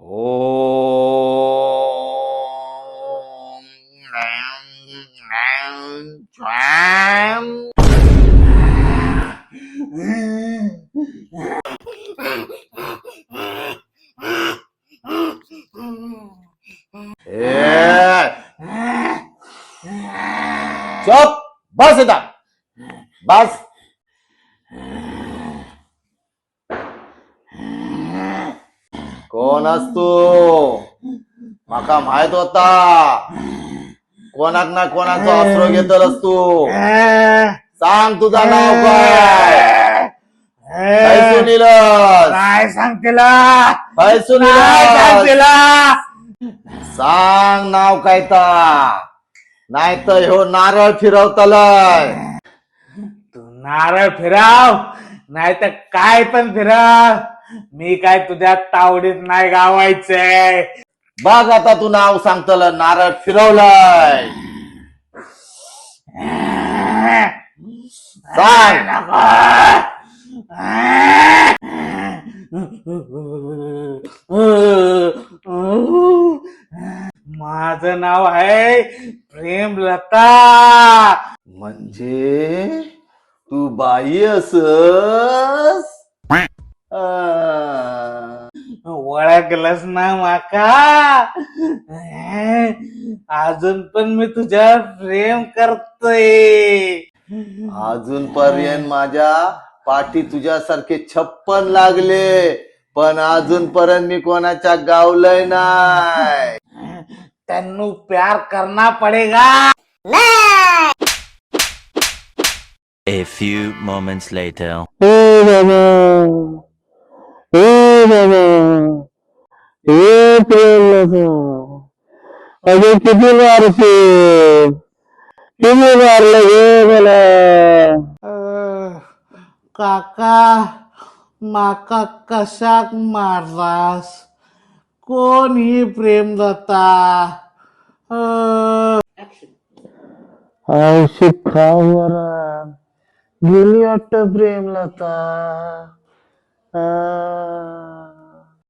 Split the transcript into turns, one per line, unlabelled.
옴 예. 접 마세다. 마스 कोण असतो माका माहीत होता. कोणाक ना कोणाचा अस्त्र घेतलस तू सांग तुझा नाव काय? सुनीलस?
काय सांगतेला?
सांग नाव काय ता? नाही तर ह्यो नारळ फिरवतलय.
तू नारळ फिराव नाही तर काय पण फिराव. मी काय तुझ्या तावडीत नाही गावायचंय.
बघ आता तू नाव सांगतल नारळ फिरवलंय. सांग
माझं नाव आहे प्रेमलता.
म्हणजे तू बाई असस?
ओळखलंस ना माका? अजून पण मी तुझ्यावर प्रेम करतोय.
अजूनपर्यंत माझ्या पाठी तुझ्यासारखे छप्पन लागले पण अजूनपर्यंत मी कोणाच्या गावलंय नाही.
तेनू प्यार करना पडेगा.
A few moments later.
अजून किती मारते? किती मारलं हे मला?
काका माका कशाक मारलास? कोण ही प्रेमलता अं,
औषध खावरा गेली वाटत प्रेमलता आ.